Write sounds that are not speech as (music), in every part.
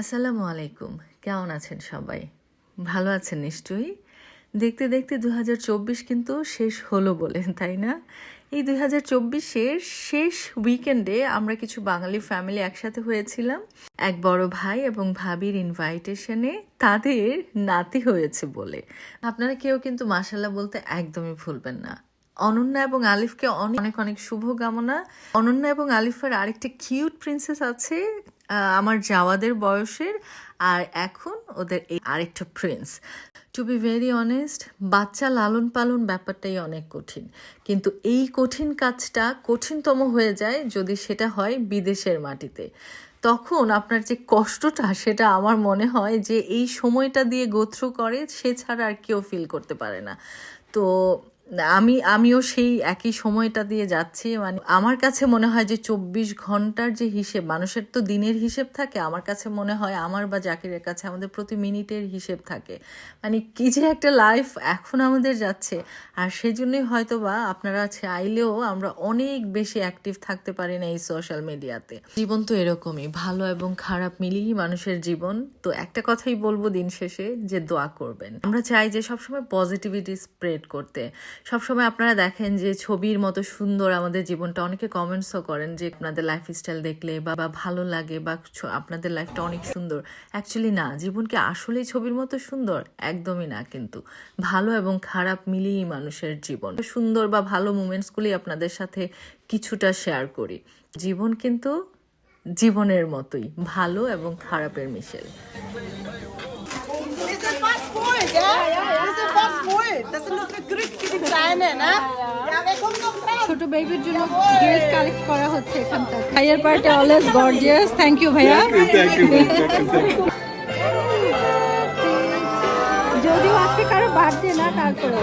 আসসালামু আলাইকুম। কেমন আছেন সবাই? ভালো আছেন নিশ্চয়ই? দেখতে দেখতে দু হাজার চব্বিশ কিন্তু শেষ হলো বলে, তাই না? এই দুই হাজার চব্বিশের শেষ উইকেন্ডে আমরা কিছু বাঙালি ফ্যামিলি একসাথে হয়েছিলাম। এক বড় ভাই এবং ভাবির ইনভাইটেশনে তাদের নাতি হয়েছে বলে। আপনারা কেউ কিন্তু মাসাল্লাহ বলতে একদমই ভুলবেন না। অনন্যা এবং আলিফকে অনেক অনেক অনেক শুভকামনা অনন্যা এবং আলিফের আরেকটা কিউট প্রিন্সেস আছে আমার জাওয়াদের বয়সের, আর এখন ওদের এই আরেকটা prince to be very honest বাচ্চা লালন পালন ব্যাপারটাই অনেক কঠিন। কিন্তু এই কঠিন কাজটা কঠিনতম হয়ে যায় যদি সেটা হয় বিদেশের মাটিতে। তখন আপনার যে কষ্টটা, সেটা আমার মনে হয় যে এই সময়টা দিয়ে গোত্র করে, সে ছাড়া আর কেউ ফিল করতে পারে না। তো আমি, আমিও সেই একই সময়টা দিয়ে যাচ্ছি মানে আমার কাছে মনে হয় যে চব্বিশ ঘণ্টার যে হিসেব, মানুষের তো দিনের হিসেব থাকে, আমার কাছে মনে হয় আমার বা জাকিরের কাছে আমাদের প্রতি মিনিটের হিসেব থাকে। মানে কি যে একটা লাইফ এখন আমাদের যাচ্ছে, আর সেজন্যই হয়তো বা আপনারা চাইলেও আমরা অনেক বেশি অ্যাক্টিভ থাকতে পারি না এই সোশ্যাল মিডিয়াতে জীবন তো এরকমই, ভালো এবং খারাপ মিলিয়েই মানুষের জীবন। তো একটা কথাই বলব দিন শেষে, যে দোয়া করবেন। আমরা চাই যে সবসময় পজিটিভিটি স্প্রেড করতে। সবসময় আপনারা দেখেন যে ছবির মতো সুন্দর আমাদের জীবনটা। অনেকে কমেন্টসও করেন যে আপনাদের লাইফস্টাইল দেখলে বা বা ভালো লাগে বা আপনাদের লাইফটা অনেক সুন্দর। অ্যাকচুয়ালি না, জীবন কি আসলেই ছবির মতো সুন্দর? একদমই না কিন্তু। ভালো এবং খারাপ মিলিয়েই মানুষের জীবন। সুন্দর বা ভালো মুমেন্টসগুলি আপনাদের সাথে কিছুটা শেয়ার করি। জীবন কিন্তু জীবনের মতোই, ভালো এবং খারাপের মিশেল? ছোট বেবির জন্য ড্রেস কালেক্ট করা হচ্ছে এখান থেকে ভাইয়ের party always gorgeous thank you ভাইয়া। যদিও আজকে কারও বার্থডে না তারপরে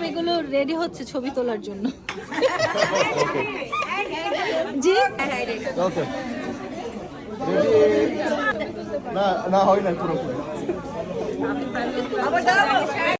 সব এগুলো রেডি হচ্ছে ছবি তোলার জন্য। (laughs) জি? ওকে না না হয় না পুরোপুরি।